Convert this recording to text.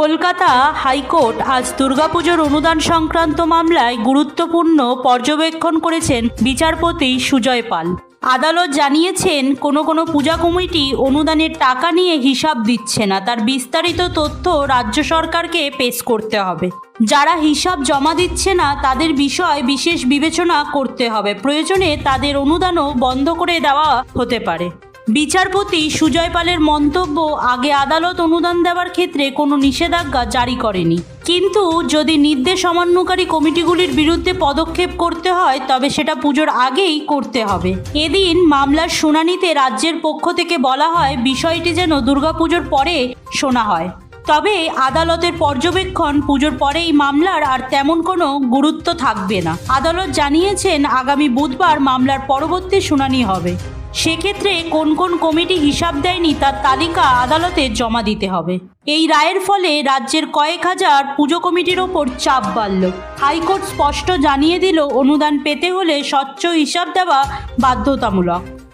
Kolkata high court আজ দুর্গাপুজোর অনুদান সংক্রান্ত মামলায় গুরুত্বপূর্ণ পর্যবেক্ষণ করেছেন বিচারপতি সুজয় পাল। আদালত জানিয়েছেন, কোনো কোনো পূজা কমিটি অনুদানের টাকা নিয়ে হিসাব দিচ্ছে না, তার বিস্তারিত তথ্য রাজ্য সরকারকে পেশ করতে হবে। যারা হিসাব জমা দিচ্ছে না, তাদের বিষয় বিশেষ বিবেচনা করতে হবে। প্রয়োজনে তাদের অনুদানও বন্ধ করে দেওয়া হতে পারে। বিচারপতি সুজয় পালের মন্তব্য, আগে আদালত অনুদান দেওয়ার ক্ষেত্রে কোনো নিষেধাজ্ঞা জারি করেনি। কিন্তু যদি নির্দেশ অমান্যকারী কমিটিগুলির বিরুদ্ধে পদক্ষেপ করতে হয়, তবে সেটা পুজোর আগেই করতে হবে। এদিন মামলার শুনানিতে রাজ্যের পক্ষ থেকে বলা হয়, বিষয়টি যেন দুর্গাপুজোর পরে শোনা হয়। তবে আদালতের পর্যবেক্ষণ পুজোর পরে এই মামলার আর তেমন কোনো গুরুত্ব থাকবে না। আদালত জানিয়েছেন, আগামী বুধবার মামলার পরবর্তী শুনানি হবে। সেক্ষেত্রে কোন কোন কমিটি হিসাব দেয়নি তার তালিকা আদালতে জমা দিতে হবে। এই রায়ের ফলে রাজ্যের কয়েক হাজার পুজো কমিটির ওপর চাপ বাড়ল। হাইকোর্ট স্পষ্ট জানিয়ে দিল, অনুদান পেতে হলে স্বচ্ছ হিসাব দেওয়া বাধ্যতামূলক।